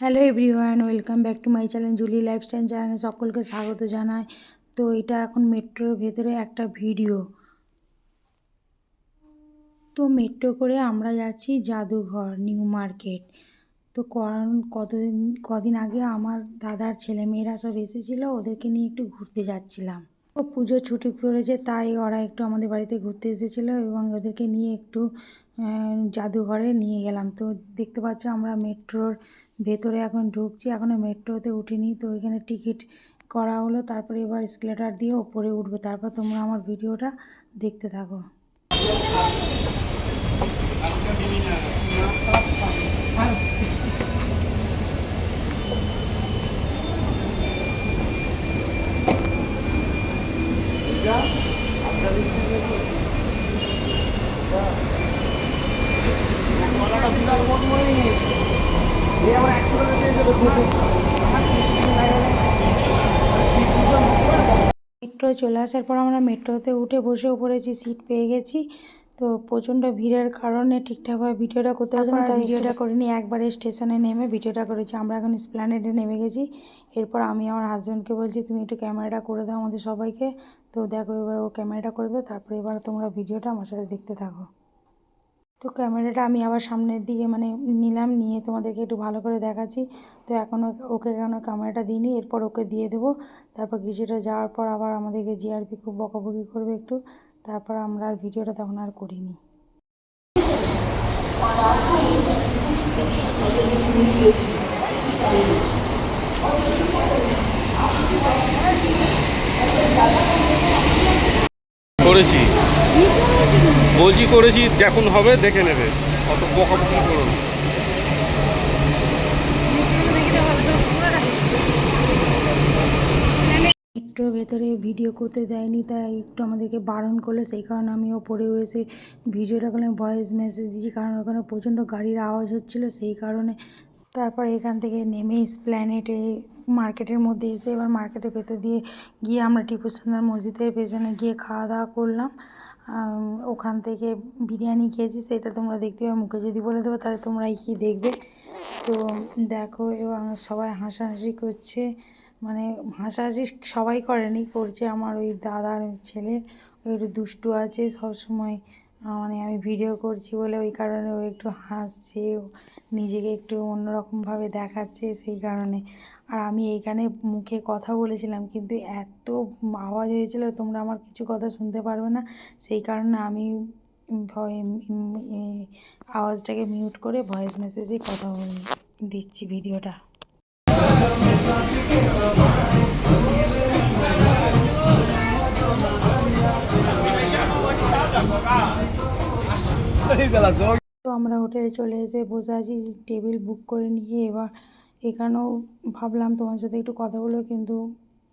Hello everyone, welcome back to my channel Julie lifestyle চ্যানেলে সকলকে স্বাগত জানাই। তো এটা এখন মেট্রোর ভেতরে একটা ভিডিও। তো মেট্রো করে আমরা যাচ্ছি জাদুঘর, নিউ মার্কেট। তো কারণ কতদিন, কদিন আগে আমার দাদার ছেলেমেয়েরা সব এসেছিল, ওদেরকে নিয়ে একটু ঘুরতে যাচ্ছিলাম। ও পুজো ছুটি পড়েছে, তাই ওরা একটু আমাদের বাড়িতে ঘুরতে এসেছিল এবং ওদেরকে নিয়ে একটু জাদুঘরে নিয়ে গেলাম। তো দেখতে পাচ্ছ আমরা মেট্রোর ভেতরে এখন ঢুকছি এখনও মেট্রোতে উঠিনি, তো এখানে টিকিট করা হলো, তারপরে এবার স্কেলেটার দিয়ে ওপরে উঠবো, তারপর তোমরা আমার ভিডিওটা দেখতে থাকো। মেট্রো চলে আসার পর আমরা মেট্রোতে উঠে বসেও পড়েছি সিট পেয়ে গেছি তো প্রচণ্ড ভিড়ের কারণে ঠিকঠাকভাবে ভিডিওটা করতে পারছি না তাই ভিডিওটা করিনি একবারে স্টেশনে নেমে ভিডিওটা করেছি। আমরা এখন স্প্ল্যানেডে নেমে গেছি। এরপর আমি আমার হাজব্যান্ডকে বলছি তুমি একটু ক্যামেরাটা করে দাও আমাদের সবাইকে। তো দেখো এবার ও ক্যামেরাটা করে দেবে তারপরে এবার তোমরা ভিডিওটা আমার সাথে দেখতে থাকো। তো ক্যামেরাটা আমি আবার সামনের দিকে মানে নিলাম, নিয়ে তোমাদেরকে একটু ভালো করে দেখাচ্ছি। তো এখনও ওকে এখনও ক্যামেরাটা দিইনি, এরপর ওকে দিয়ে দেবো। তারপর কিছুটা যাওয়ার পর আবার আমাদেরকে জিআরপি খুব বকাবকি করবে একটু। তারপর আমরা আর ভিডিওটা তখন আর করিনি। করেছি। বলছি করেছি, যখন হবে দেখে নেবে। অত বকাবকি করো। মেট্রোর ভেতরে ভিডিও করতে দেয়নি, তাই একটু আমাদেরকে বারণ করল, সেই কারণে আমি ওপরেও এসে ভিডিওটা করলাম ভয়েস মেসেজ দিয়েছি, কারণ ওখানে প্রচণ্ড গাড়ির আওয়াজ হচ্ছিল, সেই কারণে তারপর এখান থেকে নেমে স্প্ল্যানেটে মার্কেটের মধ্যে এসে এবার মার্কেটের ভেতর দিয়ে গিয়ে আমরা টিপু সুন্দর মসজিদের পেছনে গিয়ে খাওয়া দাওয়া করলাম। ওখান থেকে বিরিয়ানি খেয়েছি, সেটা তোমরা দেখতে পাবে। মুখে যদি বলে দেবো, তাহলে তোমরাই কি দেখবে। তো দেখো এবং সবাই হাসাহাসি করছে। মানে হাসাহাসি সবাই করেনি, করছে আমার ওই দাদার ছেলে। ওই একটু দুষ্টু আছে সব সময় মানে আমি ভিডিও করছি বলে ওই কারণে ও একটু হাসছে নিজেকে একটু অন্যরকমভাবে দেখাচ্ছে সেই কারণে। আর আমি এইখানে মুখে কথা বলেছিলাম কিন্তু এত আওয়াজ হয়েছিল তোমরা আমার কিছু কথা শুনতে পারবে না। সেই কারণে আমি আওয়াজটাকে মিউট করে ভয়েস মেসেজে কথা দিচ্ছি ভিডিওটা। তো আমরা হোটেলে চলে এসে বসে আছি টেবিল বুক করে নিয়ে এবার এখানেও ভাবলাম তোমার সাথে একটু কথা বলব, কিন্তু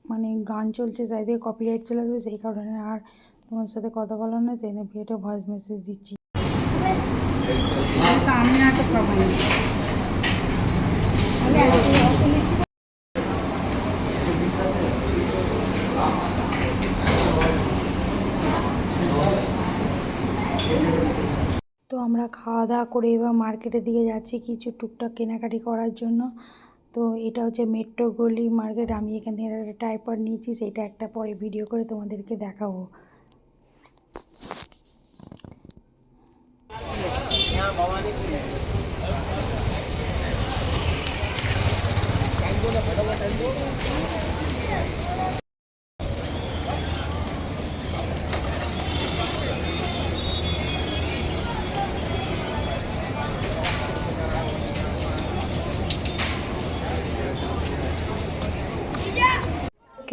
মানে গান চলছে দিয়ে কপিরাইট চলে আসবে, সেই কারণে আর তোমার সাথে কথা বলার না সেই জন্য ভিডিওটা ভয়েস মেসেজ দিচ্ছি। আমি না তো না তো আমরা খাওয়া দাওয়া করে এবার মার্কেটের দিকে যাচ্ছি কিছু টুকটাক কেনাকাটি করার জন্য। তো এটা হচ্ছে মেট্রো গলি মার্কেট আমি এখান থেকে একটা টাইপার নিয়েছি, সেটা একটা পরে ভিডিও করে তোমাদেরকে দেখাবো।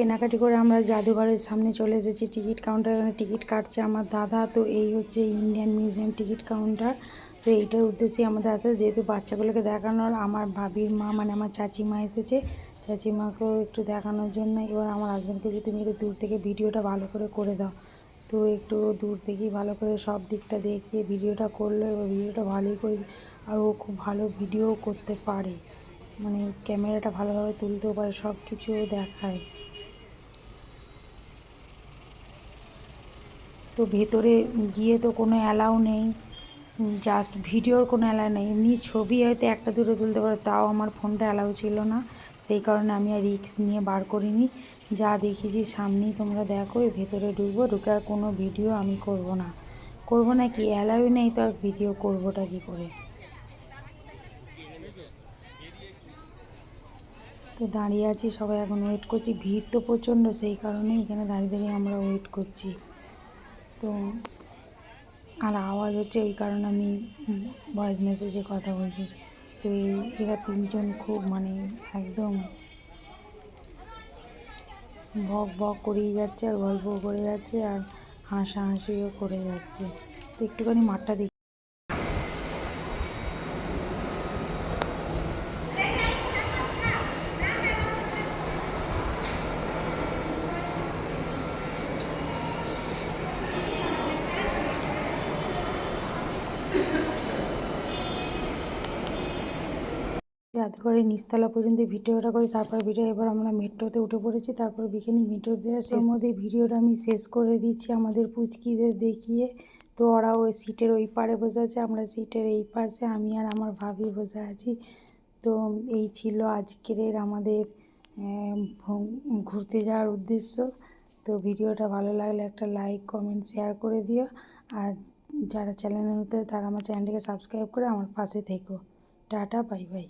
কেনাকাটি করে আমরা জাদুঘরের সামনে চলে এসেছি। টিকিট কাউন্টার এখানে টিকিট কাটছে আমার দাদা। তো এই হচ্ছে ইন্ডিয়ান মিউজিয়াম টিকিট কাউন্টার। তো এইটার উদ্দেশ্যে আমাদের আসে। যেহেতু বাচ্চাগুলোকে দেখানোর আমার ভাবির মা মানে আমার চাচিমা এসেছে। চাচিমাকেও একটু দেখানোর জন্য এবার আমার হাজব্যান্ডকে যে তুমি একটু দূর থেকে ভিডিওটা ভালো করে করে দাও। তো একটু দূর থেকেই ভালো করে সব দিকটা দেখিয়ে ভিডিওটা করল। এবার ভিডিওটা ভালোই করে আর ও খুব ভালো ভিডিও করতে পারে। মানে ক্যামেরাটা ভালোভাবে তুলতেও পারে সব কিছু দেখায়। তো ভেতরে গিয়ে তো কোনো অ্যালাউ নেই জাস্ট ভিডিওর কোনো অ্যালাউ নেই। এমনি ছবি হয়তো একটা দুটো তুলতে পারো, তাও আমার ফোনটা অ্যালাউ ছিল না। সেই কারণে আমি আর রিস্ক নিয়ে বার করিনি। যা দেখেছি সামনেই তোমরা দেখো ভেতরে ঢুকবো, ঢুকে আর কোনো ভিডিও আমি করব না। করব না কি? অ্যালাউ নেই তো আর ভিডিও করবোটা কী করে? তো দাঁড়িয়ে আছি সবাই, এখন ওয়েট করছি। ভিড় তো প্রচণ্ড, সেই কারণে এখানে দাঁড়িয়ে দাঁড়িয়ে আমরা ওয়েট করছি। তো আর আওয়াজ হচ্ছে এই কারণে আমি ভয়েস মেসেজে কথা বলছি। তো এরা তিনজন খুব মানে একদম বক বক করেই যাচ্ছে আর গল্প করে যাচ্ছে আর হাসাহাসিও করে যাচ্ছে। তো একটুখানি মাঠটা দেখি। জাদুঘরের নিচতলা পর্যন্ত ভিডিওটা করি তারপর ভিডিও এবার আমরা মেট্রোতে উঠে পড়েছি তারপর বিকেনি মেট্রোতে সেই মধ্যে ভিডিওটা আমি শেষ করে দিচ্ছি আমাদের পুচকিদের দেখিয়ে। তো ওরা ওই সিটের ওই পারে বসে আছে আমরা সিটের এই পাশে আমি আর আমার ভাবি বসে আছি। তো এই ছিল আজকের আমাদের ঘুরতে যাওয়ার উদ্দেশ্য। তো ভিডিওটা ভালো লাগলে একটা লাইক কমেন্ট শেয়ার করে দিও। আর যারা চ্যানেলে নতুন তারা আমার চ্যানেলটিকে সাবস্ক্রাইব করে আমার পাশে থেকো। Tata bye bye